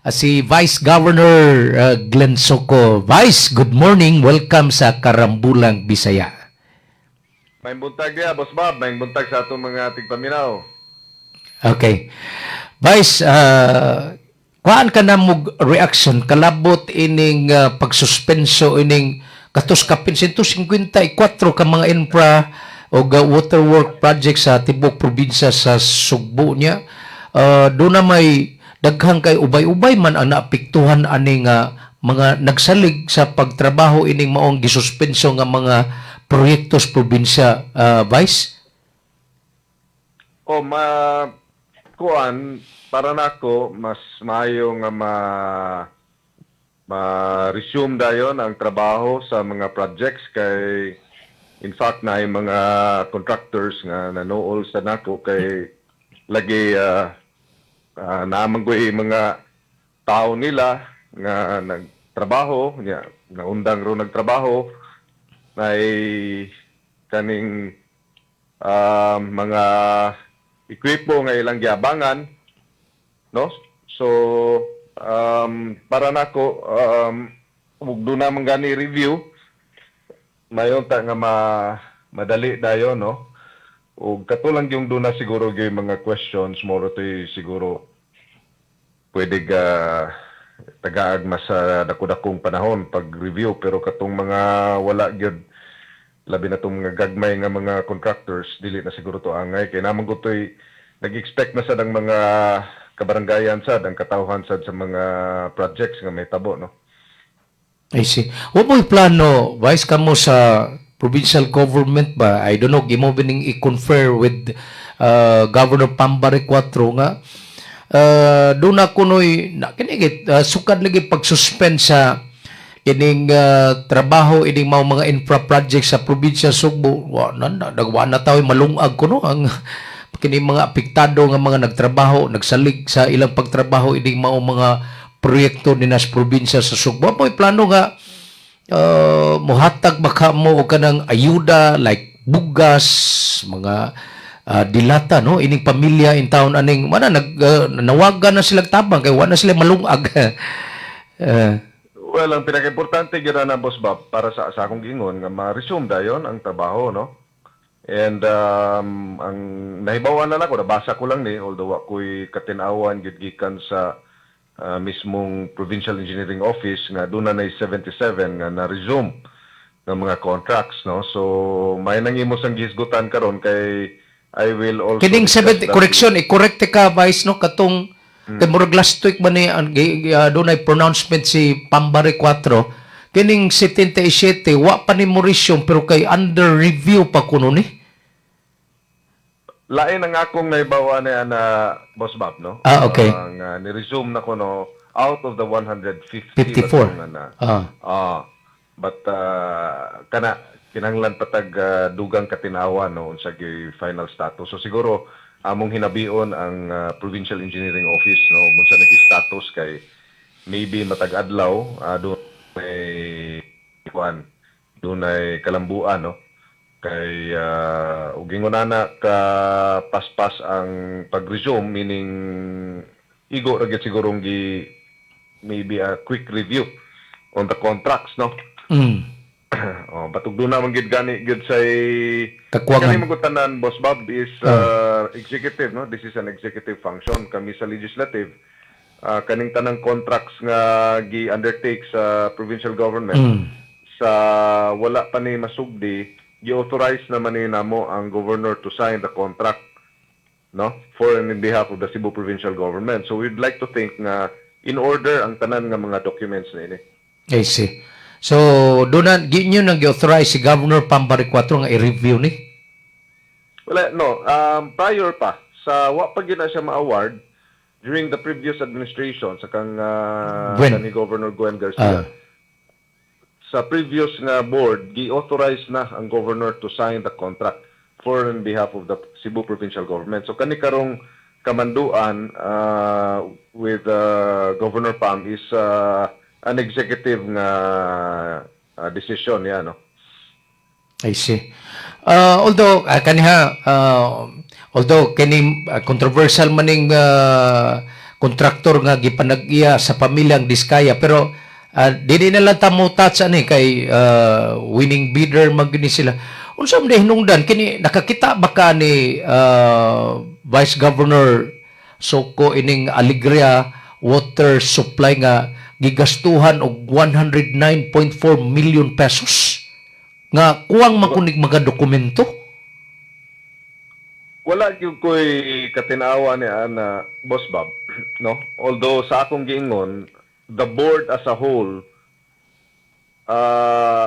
ah, si Vice Governor ah, Glenn Soco. Vice, good morning. Welcome sa Karambulang, Bisaya. May buntag niya, Boss Bob. May buntag sa atong mga tigpaminaw. Okay. Vice, uh, kuhaan ka na mo reaction kalabot ining ah, pagsuspenso ining katos kapin 154 ka mga infra o ga water work project sa tibok probinsya sa Sugbo niya. Uh, doon na may daghang kay ubay-ubay man ang naapektuhan ani nga mga nagsalig sa pagtrabaho ining maong gisuspenso nga mga proyektos probinsya ah, Vice. O, ma... Kuan, para nako mas maayo nga ma... ma-resume dayon ang trabaho sa mga projects kay in fact na mga contractors nga nanuol sa nako kay lagi uh, uh, namanggoy mga tao nila nga nagtrabaho nya naundang ro nagtrabaho may kaning um, mga equipo nga ilang giabangan no? So um, para nako um ug doon naman gani review mayon ta nga ma madali dayon no? Ug katulang yung doon na siguro gyud mga questions mo to siguro pwede ga tagaag mas sa dako-dakong panahon pag review pero katong mga wala gyud labi na tong mga gagmay nga mga contractors dili na siguro to angay kay naman ko to'y nag-expect na sad ang mga kabaranggayan sad ang katawhan sad sa mga projects nga may tabo no I see. What mo'y plano, Vice, kamo sa provincial government ba? I don't know, gimo i-confer with uh, Governor Pambare 4 nga uh, doon na kunoy na kinigit uh, sukad lagi pag-suspend sa ining uh, trabaho ining mga mga infra project sa probinsya Sugbo. Wa na na nagwa na tayo malungag kuno ang kini mga apektado nga mga nagtrabaho nagsalig sa ilang pagtrabaho ining mga mga proyekto ni nas probinsya sa Sugbo. Mo'y plano nga uh, muhatag baka mo kanang ayuda like bugas mga ah, dilata no? Ining pamilya in town aning mana nag uh, nawagan na sila tabang kay wala na sila malungag. Uh, well ang pinaka-importante gyud na boss Bob para sa sa akong gingon nga ma-resume dayon ang trabaho no? And um, ang nahibawan na nako nabasa ko lang ni although ako'y katinawan gyud gikan sa ah, mismong provincial engineering office nga doon na nay 77 nga na-resume ng mga contracts no? So may nangimos ang gisgutan karon kay I will also kining discuss 70 that correction i-correct ka vice no katong kay murag last week man ni uh, dunay pronouncement si Pambare 4 kining 77 wa pa ni Mauricio pero kay under review pa kuno ni Lain ang akong naibawa na na Boss Bob, no? Ah, okay. Ang uh, ni-resume na ko, no, out of the 150. 54. na na. ah Ah, but uh, kana kinanglan patag uh, dugang katinawa no unsa final status. So siguro among hinabion ang uh, Provincial Engineering Office no unsa nagi status kay maybe matag adlaw uh, doon may kuan doon ay kalambuan no. Kay uh, ug ingonana ka paspas ang pag-resume meaning igo ra gyud sigurong gi maybe a quick review on the contracts no. Mm, oh batug doon naman gid gani gid say Kakwangan. kani magutanan boss Bob is uh, executive no this is an executive function kami sa legislative uh, kaning tanang contracts nga gi undertake sa provincial government mm. sa wala pa ni masugdi gi-authorize naman ni namo ang governor to sign the contract no for and in behalf of the Cebu provincial government so we'd like to think nga in order ang tanan nga mga documents na ini I see. So, doon na, di nyo nang authorize si Governor 4 nga i-review ni? Wala, no. Um, prior pa, sa wa pa gina siya ma-award, during the previous administration, sa kang uh, Gwen. ni Governor Gwen Garcia, Ah. sa previous nga board, gi-authorize na ang governor to sign the contract for in behalf of the Cebu provincial government. So kani karong kamanduan uh, with uh, Governor Pam is uh, an executive nga uh, decision ya no. I see. Uh, although, uh, kaniha, uh, although kani uh, controversial maning uh, kontraktor nga gipanag-iya sa pamilyang Diskaya pero uh, dili na lang tamo touch ani kay ah, winning bidder mag ni sila. Unsa man hinungdan kini nakakita ba ka ni ah, Vice Governor Soko ining Alegria water supply nga gigastuhan og 109.4 million pesos nga kuwang makunig mga dokumento. Wala gyud ko'y katinawa ni ana Boss Bob, no? Although sa akong giingon, the board as a whole uh,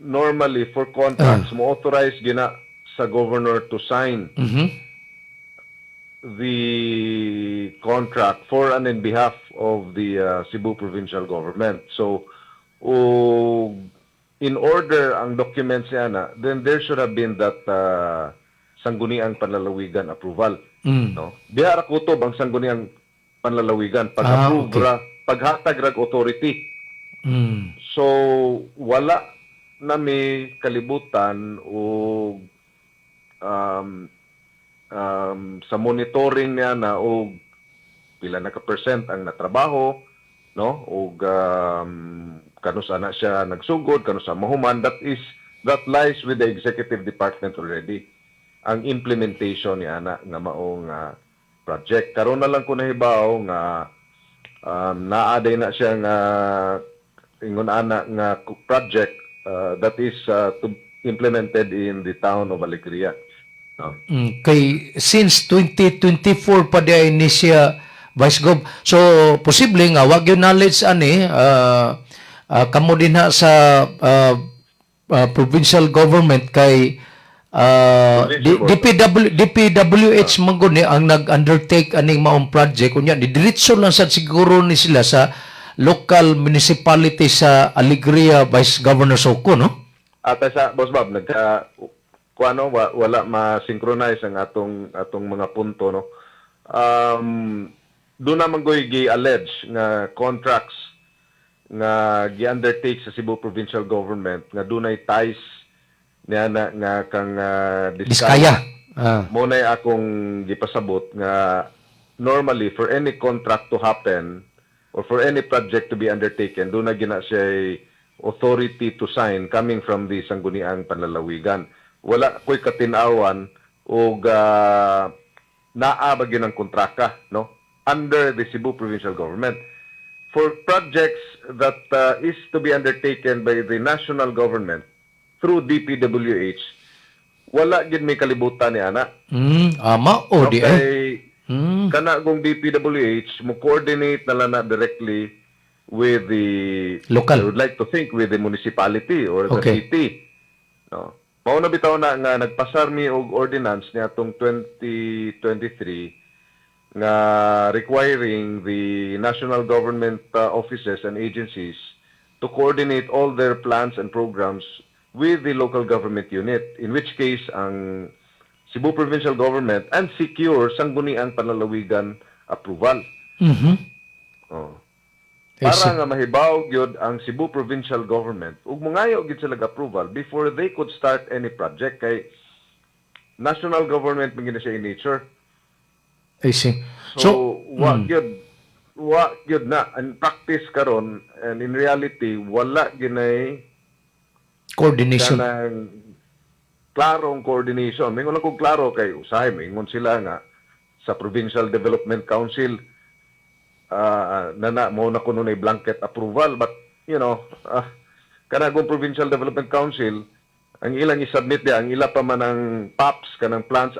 normally for contracts mo authorize gina sa governor to sign Mhm. The contract for and in behalf of the uh, Cebu provincial government. So, o in order ang documents niya na, then there should have been that uh, sangguniang panlalawigan approval. Mm. No? Bihara kutob ang sangguniang panlalawigan pag-approve Ah, okay. paghatag rag authority. Mm. So, wala na may kalibutan o um, um, sa monitoring niya na o pila na ka percent ang natrabaho, no? O um, kano sana siya nagsugod, kano sa mahuman, that is, that lies with the executive department already. Ang implementation niya na nga maong ah, project. Karon na lang ko nahibaw nga um, naaday na siya nga ingon ana nga project uh, that is uh, to implemented in the town of Alegria. No? Mm, kay since 2024 pa di ni siya Vice Gov. So posible nga wag yung knowledge ani ah, ah, kamo din ha sa ah, ah, provincial government kay D- DPW DPWH man gud ni ang nag-undertake aning maong project kunya diretso lang sad siguro ni sila sa local municipality sa Alegria Vice Governor Soko no? At sa Boss Bob nagka kuano wa, wala ma-synchronize ang atong atong mga punto no. Um doon naman ko gi-allege nga contracts nga gi-undertake sa Cebu Provincial Government nga dunay ties niya na nga kang uh, Diskaya. Ah. mo na akong gipasabot nga normally for any contract to happen or for any project to be undertaken doon na gina siya authority to sign coming from the sangguniang panlalawigan wala ko'y katinawan o uh, naa ba gyud ang kontraka no under the Cebu provincial government for projects that uh, is to be undertaken by the national government through DPWH wala gid may kalibutan ni ana Mm, ama o di eh. Mm. kana kung DPWH mo coordinate na lang na directly with the Local. I would like to think with the municipality or the Okay. city no mao na bitaw na nga nagpasar mi og ordinance niya tong 2023 nga requiring the national government uh, offices and agencies to coordinate all their plans and programs with the local government unit in which case ang Cebu Provincial Government and secure sangguniang panlalawigan approval. Mhm. Oh. Para nga mahibaw gyud ang Cebu Provincial Government ug mangayo gyud sila approval before they could start any project kay national government man gina siya in nature. I see. So, So, wa mm. gyud wa gyud na in practice karon and in reality wala ginay coordination. kanang klarong coordination. Mingon lang kung klaro kay usahay mingon sila nga sa Provincial Development Council ah na na mo na kuno na blanket approval but you know uh, kana kung Provincial Development Council ang ilang i-submit dia ang ila pa man ang PAPS kanang plans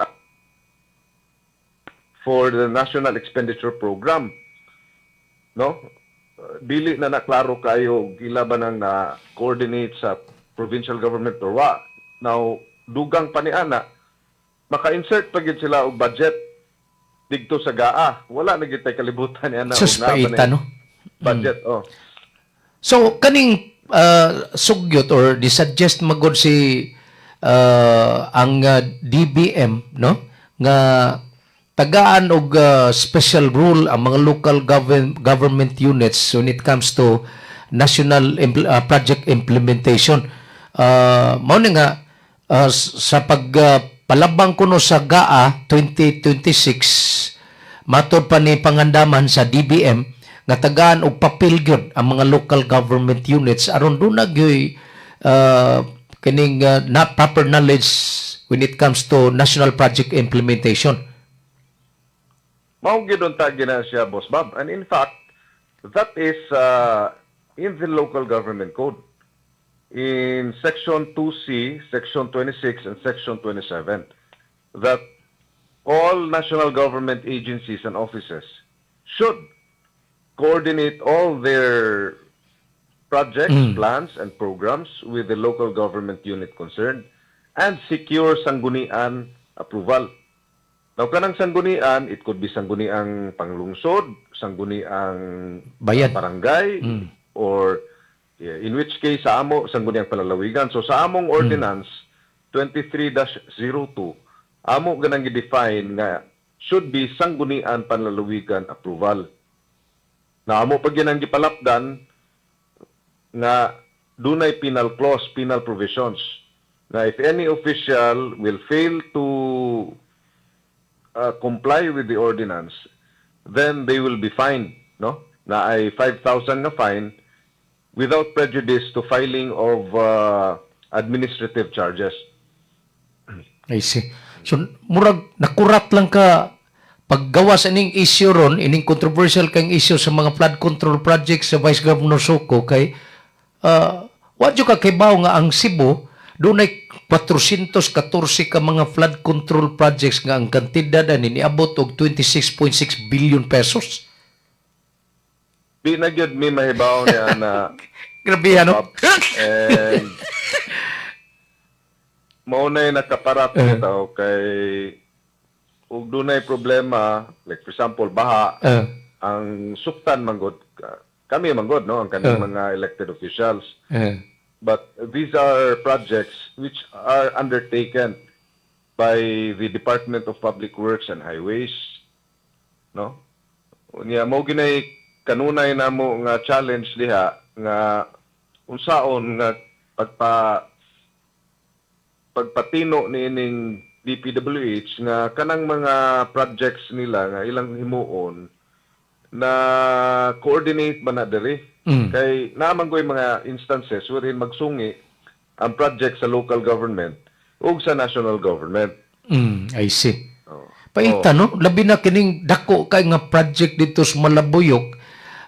for the National Expenditure Program. No? Uh, dili na naklaro kayo gila ba nang na coordinate sa provincial government or wa? Now dugang pa ni ana maka-insert pa sila og budget digto sa GAA wala na gid tay kalibutan ni ana Sus, paita, ni no? budget oh So, kaning uh, sugyot or di-suggest magod si uh, ang uh, DBM, no? Nga tagaan og uh, special rule ang mga local govern- government units when it comes to national impl- uh, project implementation. Uh, mao nga uh, sa pag uh, palabang kuno sa GAA 2026 matod pa ni pangandaman sa DBM nga tagaan og papel gyud ang mga local government units aron do na gyoy uh, kining uh, not proper knowledge when it comes to national project implementation. Mao gyud unta gina siya Boss Bob. And in fact, that is uh, in the local government code. In section 2C, section 26 and section 27 that all national government agencies and offices should coordinate all their projects, plans, and programs with the local government unit concerned and secure sanggunian approval. Now, kanang sanggunian, it could be sangguniang panglungsod, sangguniang Bayad. barangay, or yeah, in which case, sa amo, sangguniang palalawigan. So, sa among ordinance, 23-02, amo ganang i-define nga should be sanggunian panlalawigan approval. Na amo pag yan ang gipalapdan, nga dunay penal clause, penal provisions. Na if any official will fail to uh, comply with the ordinance, then they will be fined, no? Na ay 5,000 na fine without prejudice to filing of uh, administrative charges. I see. So, murag, nakurat lang ka paggawas ining issue ron, ining controversial kang issue sa mga flood control projects sa Vice Governor Soko kay uh, wadyo ka kay bao nga ang Cebu dunay 414 ka mga flood control projects nga ang kantidad ani niabot og 26.6 billion pesos. Di na gyud mi mahibaw niya na Grabe ano? and maunay nakaparat Eh. nito kay ug dunay problema like for example baha Uh, ang suktan manggod ka- kami manggod no ang kanang Eh. mga elected officials uh, but these are projects which are undertaken by the Department of Public Works and Highways no unya mo ginay kanunay namo nga challenge diha nga unsaon nga pagpa pagpatino ni ining DPWH nga kanang mga projects nila nga ilang himuon na coordinate ba na diri mm, Kay naman ko yung mga instances wherein magsungi ang project sa local government ug sa national government. mm, I see. Oh. Paita no, labi na kining dako kay nga project dito sa Malabuyok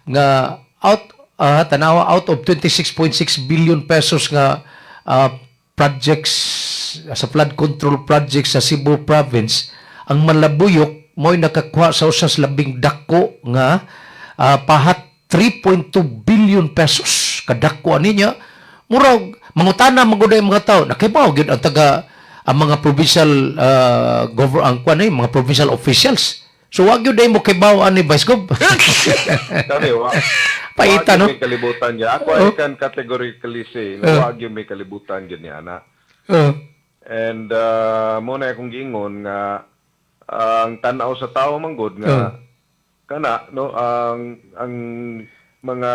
nga out ah, tanawa out of 26.6 billion pesos nga ah, projects sa flood control projects sa Cebu province ang Malabuyok mo'y nakakuha sa usas labing dako nga ah, pahat 3.2 billion pesos. Kadako niya. Murag mangutana maguday mga tao nakibaw gyud ang taga ang mga provincial uh, govern ang kuan mga provincial officials so wag gyud day mo kibaw ani vice gov Kami wa. Paita, no? May kalibutan niya. Ako Oh. ay kan categorically say na wag yung may kalibutan gyud niya ana. uh, And uh, mo na akong giingon nga ah, ang tanaw sa tao manggod nga kana no ang ang mga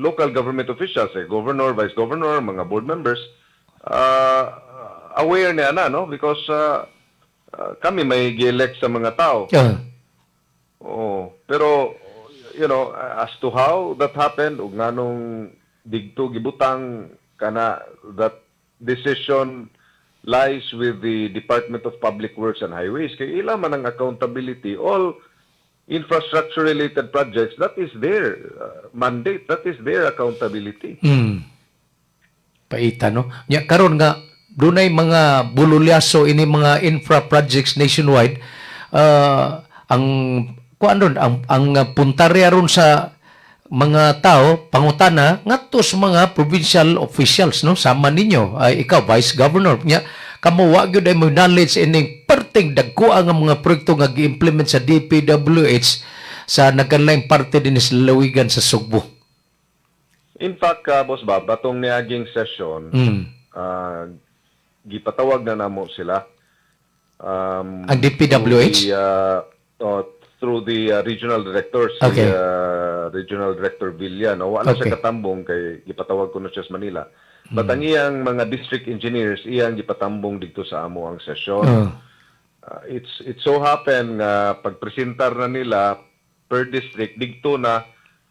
local government officials eh governor, vice governor, mga board members uh, aware niya na no because uh, uh, kami may gi-elect sa mga tao. uh, Oo. Pero you know as to how that happened ug nganong digto gibutang kana that decision lies with the Department of Public Works and Highways. Kay ila man ang accountability all infrastructure related projects that is their uh, mandate that is their accountability. Mm, paita no? Nya karon nga dunay mga bululyaso ini mga infra projects nationwide uh, ang kuan ron ang ang uh, puntarya ron sa mga tao pangutana ngadto sa mga provincial officials no sama ninyo ay ikaw vice governor nya kamo wa gyud ay mo knowledge ining perting dagko ang mga proyekto nga gi-implement sa DPWH sa nagkanlaing parte din sa lalawigan sa Sugbo. in fact uh, boss Bob batong niaging session Mm. uh, gipatawag na namo sila um, Ang DPWH? the, uh, oh, through the uh, regional director si Okay. uh, regional director Villa no? Wala Okay. siya katambong kay gipatawag ko na siya sa Manila. But ang iyang mga district engineers iyang gipatambong dito sa amo ang sesyon. Uh, uh, it's it so happen nga pagpresentar na nila per district digto na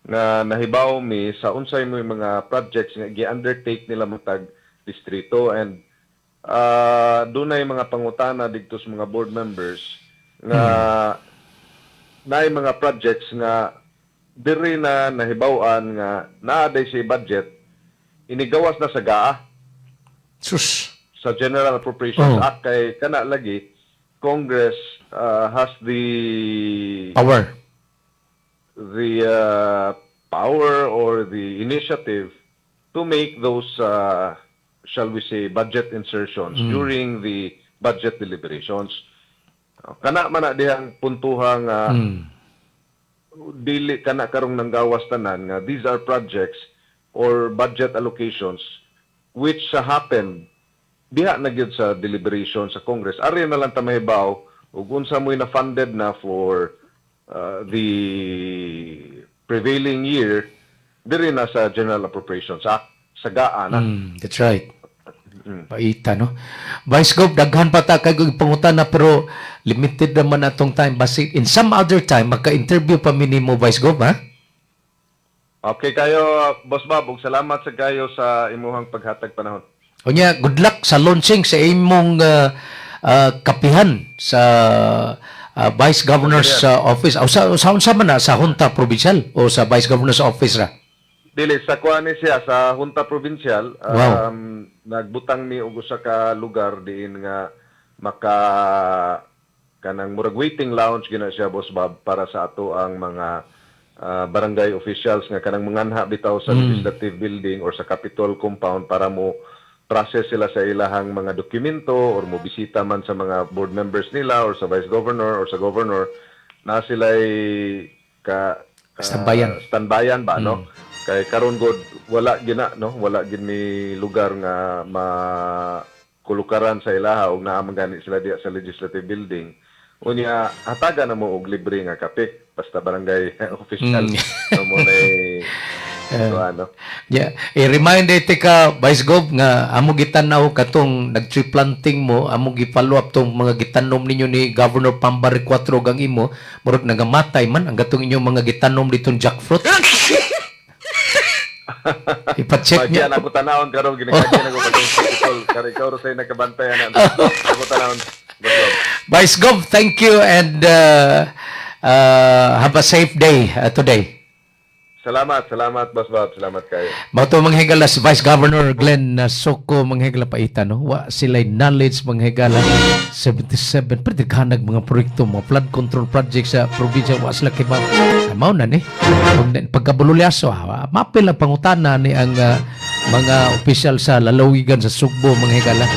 nga nahibaw mi sa unsay yung mga projects nga gi-undertake nila matag distrito. And uh, dunay mga pangutana dito sa mga board members nga naay mga projects nga diri na nahibaw-an nga naaday si budget inigawas na sa GAA Sus. sa General Appropriations Oh. Act kay kana lagi Congress uh, has the Power. the uh, power or the initiative to make those uh, shall we say budget insertions during the budget deliberations kana man na dihang puntuhang uh, Mm. dili kana karong nanggawas tanan nga these are projects or budget allocations which sa happen diha na gyud sa deliberation sa Congress ari na lang ta mahibaw ug unsa mo'y na funded na for uh, the prevailing year diri na sa General Appropriations Act sa GAA na Mm, that's right. Paita, no? Vice Gov, daghan pa ta kay pangutan na pero limited naman atong time. Basi in some other time, magka-interview pa minimo, Vice Gov, ha? Okay kayo Boss Bob salamat sa kayo sa imuhang paghatag panahon O niya, good luck sa launching sa imong uh, uh, kapihan sa uh, Vice Governor's uh, Office. O sa, sa, sa man na? Sa Junta Provincial o sa Vice Governor's Office ra? Dili sa kuan ni siya sa Junta Provincial Wow. um nagbutang mi og usa ka lugar diin nga maka kanang murag waiting lounge gina siya boss Bob para sa ato ang mga ah, barangay officials nga kanang manganha bitaw sa legislative building or sa Capitol compound para mo process sila sa ilahang mga dokumento or mo bisita man sa mga board members nila or sa vice governor or sa governor na sila'y ka ah, Standbayan. standbayan ba no kay karon god wala gina no wala gid mi lugar nga ma kulukaran sa ilaha ug naa man gani sila diya sa legislative building unya hataga na mo og libre nga kape basta barangay official Mm. no mo na so, ano Yeah. I-remind ite ka, Vice Gov, nga amo gitanaw katong nag-tree planting mo, amo gi-follow up tong mga gitanom ninyo ni Governor Pambari 4 gang imo, murag nagamatay man ang gatong inyong mga gitanom ditong jackfruit. Ipa-check niya. ako tanawon karon ginikagyan ako patong sa Capitol kay ikaw ro say nagkabantayan na ako tanawon. Vice Gov, thank you and uh, uh, have a safe day uh, today. Salamat, salamat Boss Bob, salamat kayo. Mato manghigala si Vice Governor Glenn uh, Soko manghigala paita no. Wa sila knowledge manghigala 77 pero daghanag mga proyekto mga flood control projects sa probinsya wa sila kay ma'am. Mao na ni. Pag pagkabululyaso ha, mapil ang pangutana ni ang uh, mga opisyal sa lalawigan sa Sugbo manghigala.